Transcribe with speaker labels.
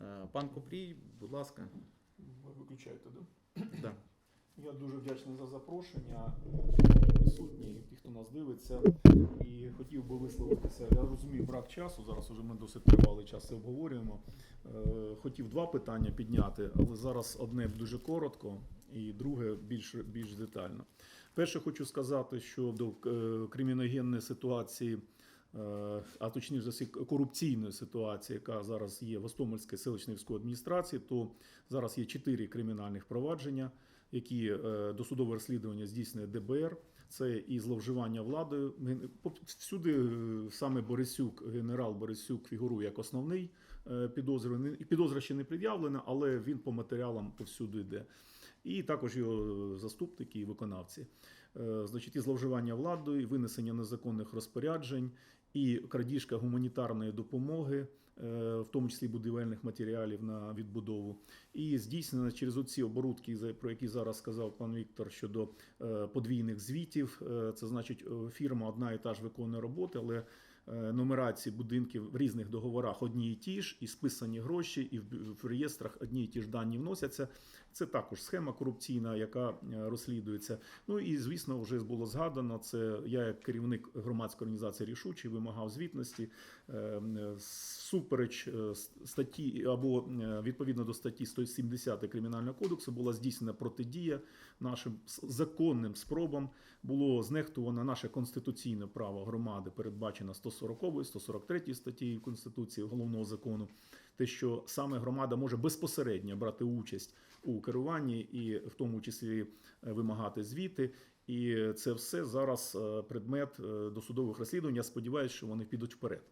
Speaker 1: Е, Пан Купрій, будь ласка.
Speaker 2: Ви виключаєте, да?
Speaker 1: Да.
Speaker 2: Я дуже вдячний за запрошення. Присутні, ті, хто нас дивиться, і хотів би висловитися. Я розумію брак часу. Зараз уже ми досить тривалий час це обговорюємо. Е, Хотів два питання підняти, але зараз одне дуже коротко, і друге більш, більш детально. Перше, хочу сказати щодо е, криміногенної ситуації. Е, А точніше всі корупційної ситуації, яка зараз є в Остомельській селищній військовій адміністрації, то зараз є чотири кримінальних провадження, які е, досудове розслідування здійснює ДБР. Це і зловживання владою. Всюди е, саме Борисюк, генерал Борисюк фігурує як основний е, підозрюваний. Підозра ще не пред'явлена, але він по матеріалам повсюди йде. І також його заступники і виконавці. Значить, і зловживання владою, і винесення незаконних розпоряджень, і крадіжка гуманітарної допомоги, в тому числі будівельних матеріалів на відбудову, і здійснено через оці оборудки, про які зараз сказав пан Віктор щодо е, подвійних звітів. Е, Це значить, е, фірма одна і та ж виконує роботи, але нумерації будинків в різних договорах одні і ті ж, і списані гроші, і в реєстрах одні і ті ж дані вносяться. Це також схема корупційна, яка е, розслідується. Ну і звісно, вже було згадано. Це я, як керівник громадської організації рішучий, вимагав звітності е, е, супереч е, статті або е, відповідно до статті 170 кримінального кодексу була здійснена протидія нашим законним спробам. Було знехтувано наше конституційне право громади, передбачено 140 143 статті Конституції головного закону. Те, що саме громада може безпосередньо брати участь у керуванні і в тому числі е, вимагати звіти. І це все зараз е, предмет е, досудових розслідувань. Я сподіваюся, що вони підуть вперед.